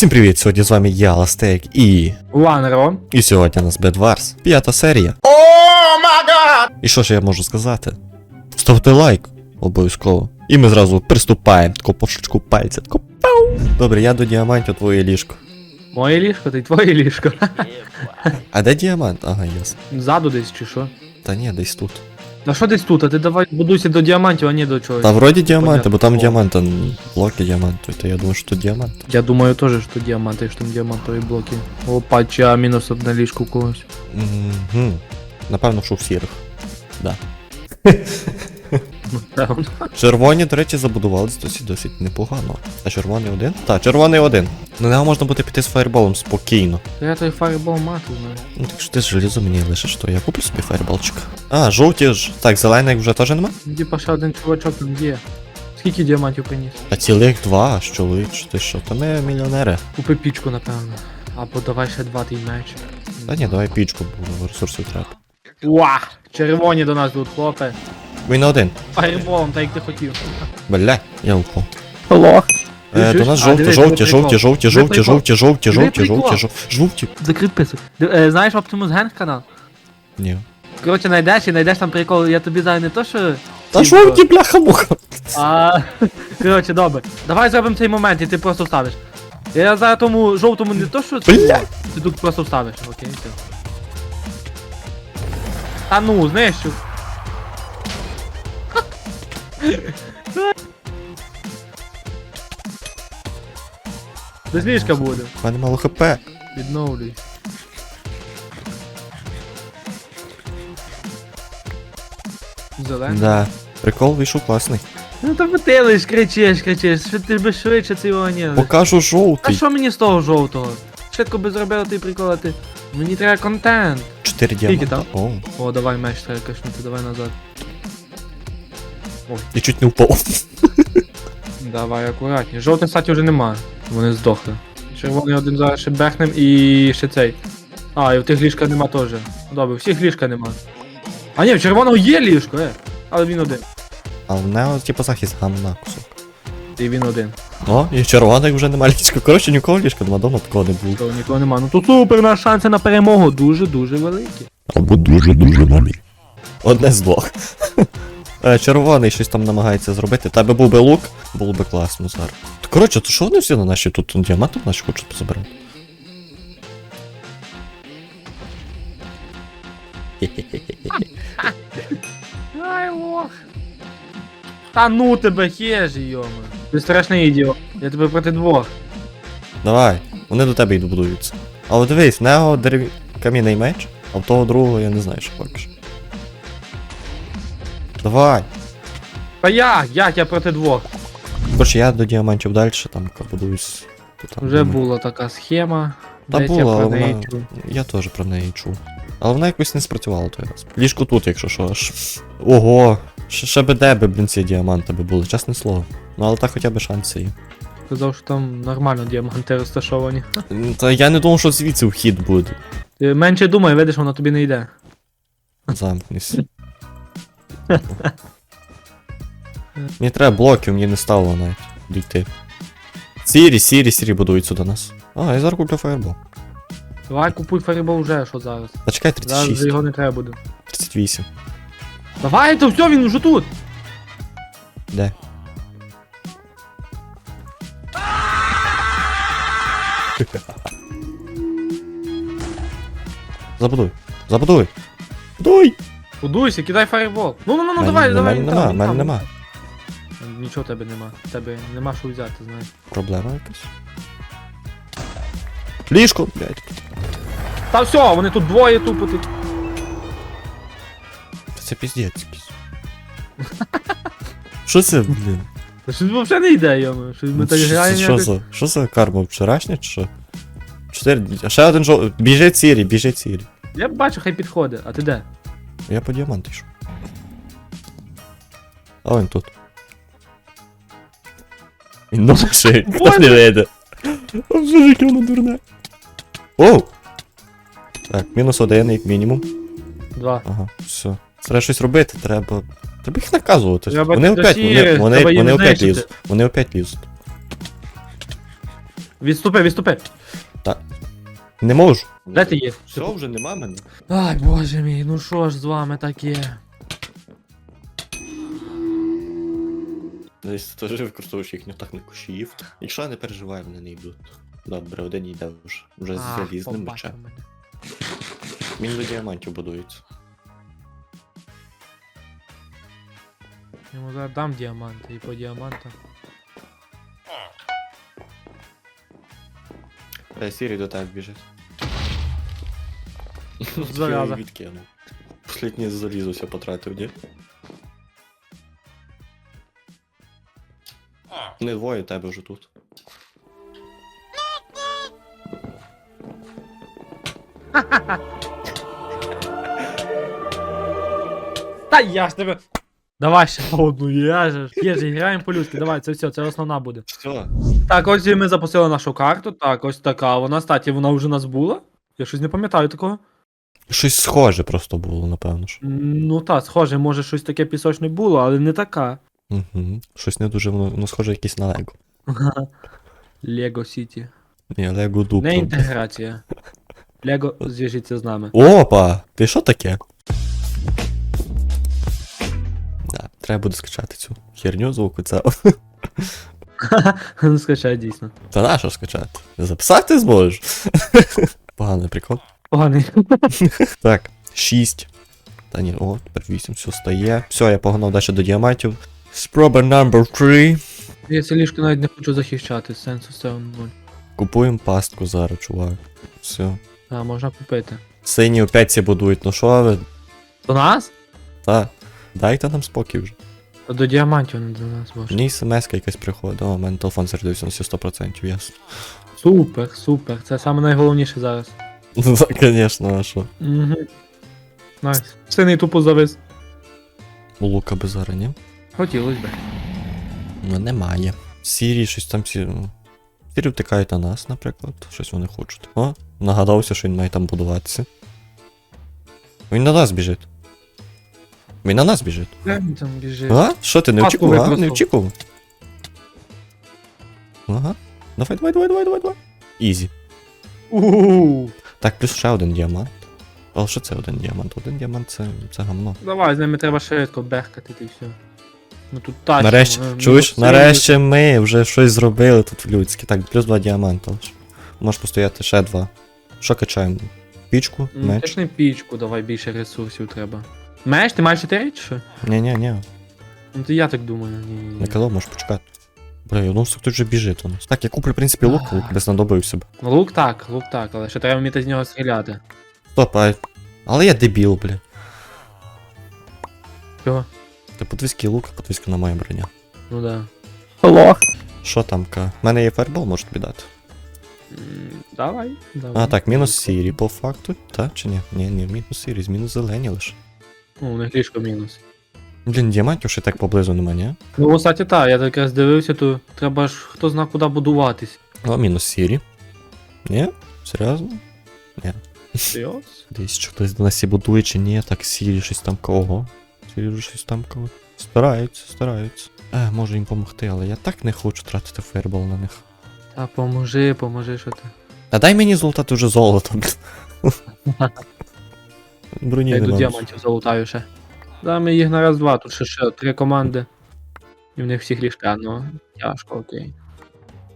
Всім привіт! Сьогодні з вами я, Ластек, і. Ланро. І сьогодні у нас Bedwars, п'ята серія. І що ж я можу сказати? Ставте лайк, обов'язково. І ми зразу приступаємо. Таку пошучку пальця. Таку пау. Добре, я до діамантів твоє ліжко. Моє ліжко, та й твоє ліжко. А де діамант? Ага, ясно. Ззаду десь чи що? Та ні, десь тут. А що десь тут? А ти давай будуйся до діамантів, а не до чогось. Та вроді діаманти, бо там діамант, а блоки діаманту. То я думаю, що тут діамант. Я думаю теж, що діаманти, що там діамантові блоки. Опа, ча, мінус одна ліжку у когось. Угу. Напевно, що в сірих. Да. Ну, певно. Червоні, до речі, забудувались досить досить непогано. А червоний один? Так, червоний один. На нього можна буде піти з фаєрболом спокійно. Та я той фаербол мати знаю. Ну так що ти желізо мені лишиш, то я куплю собі фаєрболчик. А, жовті ж. Так, зелених вже теж нема? Типа ще один чувачок там є. Скільки діамантів приніс? А цілих два, аж чоловіч, ти що? Та ми мільйонери. Купи пічку, напевно. Або давай ще два твій меч. Та ні, давай пічку, бо ресурсів треба. Уа! Червоні до нас тут, хлопе. Він на один. Фаерболом, так як ти хотів. Бля, я упав. Лох. Е, до нас жовті, жовті, жовті, жовті, жовті, жовті, жовті, жовті, жовті, жовті, жовті. Закрит писок. Е, знаєш Optimus Gang канал? Ні. Коротше, знайдеш і знайдеш там прикол, я тобі зараз не то, що. Та жовті, бляха муха. А, коротше, добре. Давай зробимо цей момент і ти просто вставиш. Я зараз тому жовтому не то, що. Бля. Ти тут просто вставиш. Окей, все. Та ну, знаєш що. Без ліжка буде. У мене мало хп. Відновлюй. Зелений. Да. Прикол вийшов класний. Ну то ти лиш кричиш, кричиш, що ти би швидше цього не. Покажу А що мені з того жовтого? Швидко би зробила ти прикола, ти. Мені треба контент. Чотири діаманта. О, О, давай меч треба кашнути, давай назад. І чуть не впав. Давай акуратні. Жовтих, кстати, вже нема. Вони здохли. Червоний один зараз ще бехнем і ще цей. А, і в тих ліжка нема теж. Добре, всіх ліжка нема. А ні, в червоного є ліжко, е. Але він один. А в нього, типу, захист гамна кусок. І він один. О, і червоних вже нема ліжка. Коротше, нікого ліжка нема дома такого не було. То нікого нема. Ну тут супер, наш шанси на перемогу дуже-дуже великі. Або дуже-дуже малі. Одне з двох. Е, Червоний щось там намагається зробити. Тебе був би лук, було би класно зараз. Коротше, то що вони всі на наші тут діаманти наші хочуть позабирати? Ай, лох. Та ну тебе хежі, йома. Ти страшний ідіот. Я тебе проти двох. Давай, вони до тебе йдуть будуються. Але дивись, в нього дерев... камінний меч, а в того другого я не знаю, що поки що. Давай. Та як? Як я проти двох? Коротше, я до діамантів далі там будуюсь. Ти там, Вже думаю. була така схема. Та Десь була, я але про неї вона. чув. Я теж про неї чув. Але вона якось не спрацювала той раз. Ліжко тут, якщо що аж. Ого! Ще, ще би де би, блін, ці діаманти би були, чесне слово. Ну але так хоча б шанси є. Сказав, що там нормально діаманти розташовані. Та я не думав, що звідси вхід буде. Ти менше думай, видиш, воно тобі не йде. Замкнись. Мені треба блоків, мені не стало навіть дійти. Сірі, сірі, сірі будуються до нас. А, я зараз куплю фаєрбол. Давай купуй фарібол вже, що зараз. Та чекай, Зараз 36, вже його не треба буде. 38. Давай, то все, він вже тут! Де? Забудуй. Забудуй. Будуй! Будуйся, кидай фаербол. Ну ну ну ну давай, давай. мене нема, мене нема. Нічого тебе нема. Тебе нема що взяти, знаєш. Проблема якась. Ліжко, блядь. Та все, вони тут двоє тупо. Це піздець якийсь. Що це, блін? Та щось взагалі не йде, йому. Щось ми так граємо. Що за, що за карма вчорашня, чи що? Чотири, а ще один жов... Біжить сірі, біжить сірі. Я бачу, хай підходить, а ти де? Я по діамант йшов. А він тут. Він на машині, хто не вийде. Вже яке воно дурне. Оу! Так, мінус один, як мінімум. Два. Ага, все. Треба щось робити, треба. Треба їх наказувати. Треба Вони опять, вони, досі- вони, треба їм вони опять знищити. лізуть. Вони опять лізуть. Відступи, відступи. Не можу. Де ти є? Все, вже нема мене. Ай, боже мій, ну що ж з вами таке? Десь теж використовуєш їхню техніку shift. Якщо я не переживаю, вони не йдуть. Добре, один йде вже. Вже з залізним побачив мечем. мене. Він до діамантів будується. Йому зараз дам діаманти і по діамантам. Е, Сірі до тебе біжить. Я відкинув. Посліднє залізо все потратив, ні? Не двоє тебе вже тут. Та я ж тебе. Давай ще одну, я же. Є ж, граємо по-людськи, давай, це все, це основна буде. Все. Так, ось ми запустили нашу карту. Так, ось така вона. Статі, вона вже у нас була. Я щось не пам'ятаю такого. Щось схоже просто було, напевно ж. Ну так, схоже, може щось таке пісочне було, але не така. Угу. Щось не дуже воно, воно схоже якесь на Лего. Лего Сіті. Ні, Лего дуб. Не інтеграція. Лего зв'яжіться з нами. Опа! Ти що таке? Треба буде скачати цю херню звуку це. Ну, Скачай дійсно. Та на що скачати? Записати зможеш? Поганий прикол. Поганий. Так, 6. Та ні, о, тепер 8, все стає. Все, я погнав далі до діамантів. Спроба number 3. Я це ліжко навіть не хочу захищати, сенсу цього нуль. Купуємо пастку зараз, чувак. Все. А, можна купити. Сині опять ці будують, ну що ви? До нас? Та, дайте нам спокій вже. До діамантів не до нас боже. Мені смс якась приходить. О, у мене телефон зарядився на всі 100%, ясно. Супер, супер. Це саме найголовніше зараз. Ну так, звісно, а що? Угу. Найс. Синий тупо завис. У Лука би зараз, ні? Хотілось би. Ну немає. Сірі щось там сі. Сірі втикають на нас, наприклад. Щось вони хочуть. О, нагадався, що він має там будуватися. Він на нас біжить. Він на нас біжить. Він там біжить? А? Що ти не Паску очікував? а? Не використав. очікував? Ага. Давай, давай, давай, давай, давай, давай. Ізі. Ууу. Так, плюс ще один діамант. Але що це один діамант? Один діамант це, це гамно. Давай, з ними треба швидко бехкати і все. Ну тут тачка. Нарешті, ну, чуєш, ну, нарешті ми вже щось зробили тут в людське. Так, плюс два діаманта лише. Може постояти ще два. Що качаємо? Пічку, Ну, меч? Ти ж не пічку, давай більше ресурсів треба. Меч, ти маєш 4 чи що? Ні, ні, ні. Ну то я так думаю, ні, ні, ні. Не казав, можеш почекати. Бля, я думав, що хтось вже біжить у нас. Так, я куплю, в принципі, лук, лук без знадобився б. Лук так, лук так, але ще треба вміти з нього стріляти. Стоп, а... Але я дебіл, бля. Чого? Ти подвійський лук, подвійська на моя броня. Ну да. Лох. Що там, ка? У мене є фаербол, може тобі дати. Давай, давай. А, так, мінус сірі по факту. Та, чи ні? Ні, ні, мінус сірі, з мінус зелені лише. Ну, у них ліжко мінус. Блін, діамантів ще так поблизу нема, ні? Ну, кстати, так, я так якраз дивився, то треба ж хто зна куди будуватись. О, мінус сірі. Ні? Серйозно? Серйоз? Десь що хтось до нас і будує чи ні, так сірі щось там кого. Сірі вже щось там кого. Стараються, стараються. Е, можу їм допомогти, але я так не хочу тратити фейербол на них. Та поможи, поможи, що ти. А дай мені золотати вже золото. Броні Я йду нема. діамантів залутаю ще. Да, ми їх на раз-два, тут ще, ще три команди. І в них всіх ліжка, ну, тяжко, окей.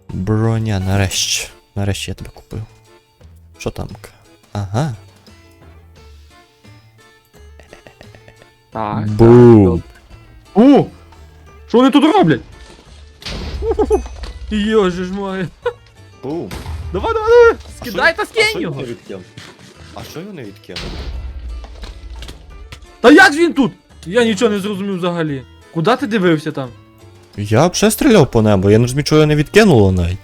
Броня, нарешті. Нарешті я тебе купив. Що там? Ага. Так. Бум. О! Що вони тут роблять? Йоже ж моє. Бум. Давай, давай, давай! Скидай та скинь його! А що його не відкинув? Та як ж він тут? Я нічого не зрозумів взагалі. Куди ти дивився там? Я взагалі стріляв по небу, я не розумію, чого не відкинуло навіть.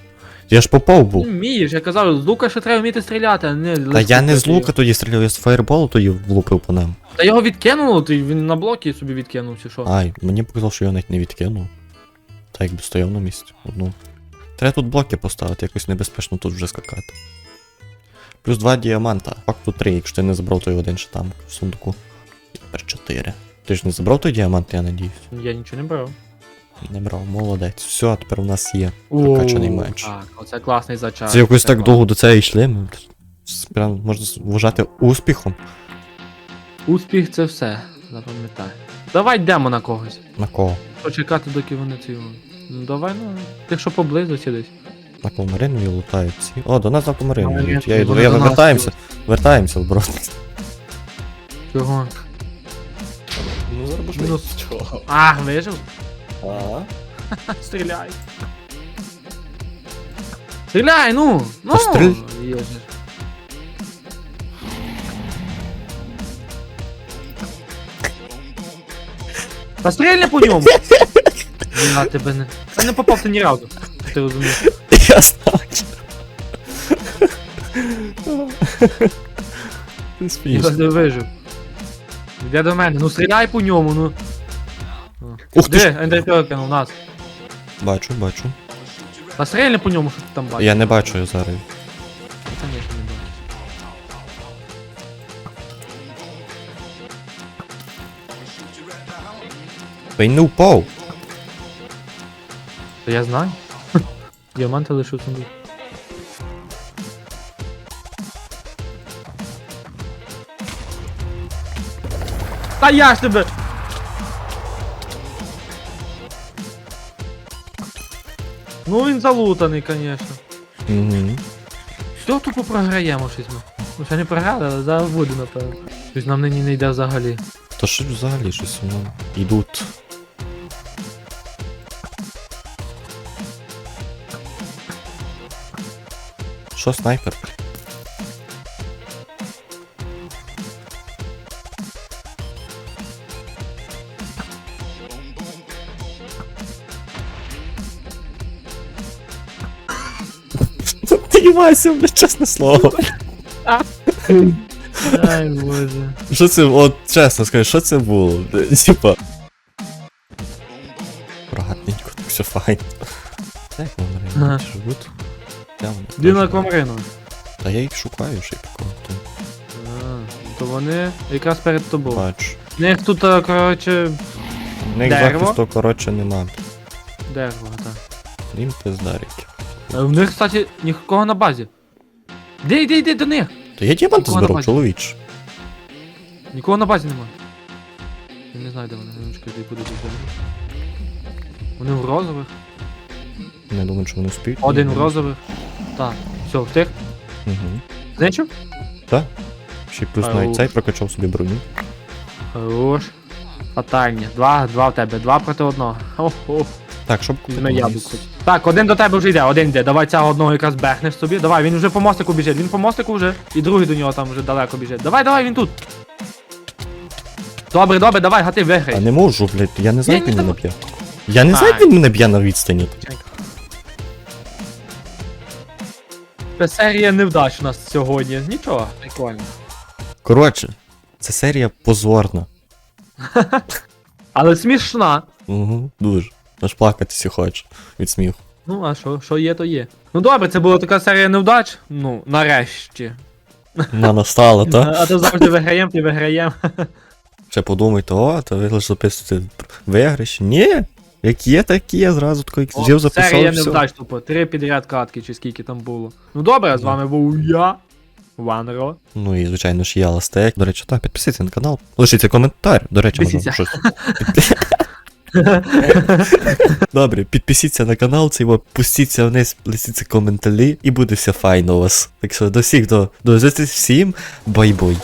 Я ж попав Ти був. вмієш, я казав, з лука ще треба вміти стріляти, а не Та я не з лука тоді стріляв, я з фаєрболу тоді влупив по нему. Та його відкинуло, ти він на блокі собі відкинув, чи що? Ай, мені показав, що його навіть не відкинув. Та якби стояв на місці. Одну. Треба тут блоки поставити, якось небезпечно тут вже скакати. Плюс два діаманта. Факту три, якщо ти не забрав той один ще там в сундуку. Тепер чотири. Ти ж не забрав той діамант, я надіюсь. Я нічого не брав. Не брав, молодець. Все, тепер у нас є. Прокачаний меч. Так, оце класний зачар. Це якось так довго до цього йшли. Ми прям можна вважати успіхом. Успіх це все, запам'ятай. Давай йдемо на когось. На кого? Почекати, доки вони ці. Ну давай, ну, якщо поблизості десь. На кого Марину і лутають ці. О, до нас на Марину Марину, йдуть. Я йду, я вертаємося. Вертаємося, бро. Чого? Ну, зараз Мінус. Чого? А, вижив? Ага. Стріляй. Стріляй, ну! Ну! Та стріль- Є ж. Та стрільни по ньому! Я тебе не. Та не попав ти ні разу. Ти розумієш. Я знаю. Ти Я смієшся. не вижив. Йде до мене, ну стріляй по ньому, ну. Ух ти ж. Де, у нас. Бачу, бачу. Та стрільни по ньому, що ти там бачиш. Я не бачу його зараз. Конечно, не впав. Та я знаю. Діаманти лише сундук. Та я ж тебе! Ну він залутаний, конечно. Угу. Все тупо програємо щось ми. Ну ще не програли, але зараз буде, напевно. Щось нам нині не йде взагалі. Та що взагалі щось воно йдуть. Що снайпер? Ти Вася, бля, чесне слово. Ай боже. Що це, от чесно скажи, що це було? Типа. Рогатненько, так все файно. Як вони Ага. ага. живуть? Де вони? На аквамарину? Та я їх шукаю ще такого. то А, то вони якраз перед тобою. Бачу. У них тут, а, коротше, В них Дерево? захисту, коротше, нема. дерево, так. Їм пиздарики. А в них, кстати, нікого на базі. Де йди, йди до них! Та я діаманти Нікого зберу, чоловіч. Нікого на базі нема. Я не знаю, де вони, ну чекай, де буду тут. Вони в розових. Не думаю, що вони успіють. Один в розових. Так, все, втих. Угу. Знищив? Так. Ще й плюс Ау. навіть цей прокачав собі броню. Хорош. Фатальні. Два, два в тебе, два проти одного. Охо. Так, щоб Візьми яблуко. Так, один до тебе вже йде, один йде. Давай цього одного якраз бехнеш собі. Давай, він вже по мостику біжить, він по мостику вже. І другий до нього там вже далеко біжить. Давай, давай, він тут. Добре, добре, давай, гати А виграй. не можу, блядь, я не знаю, Я як він не мене б'є. Я не знаю, як він мене б'є на відстані. Це серія невдач у нас сьогодні. Нічого, прикольно. Коротше, це серія позорна. Але смішна. Угу, дуже. Аж плакатися хоче від сміху. Ну, а що, що є, то є. Ну добре, це була така серія невдач. Ну, нарешті. На настала, та? А то завжди виграємо, ти виграємо. Ще подумайте, о, то ви лише записуєте виграш. Ні! Як є, так є, зразу як жив, записав. Серія невдач, тупо. Три підряд катки, чи скільки там було. Ну добре, з вами був я. Ванро. Ну і звичайно ж я Ластек. До речі, так, підписуйтесь на канал. Лишіться коментар. До речі, можна щось. Добре, підпишіться на канал, це його пустіться вниз, лисіться коментарі, і буде все файно у вас. Так що до всіх до, до зустрічі всім, бай-бай.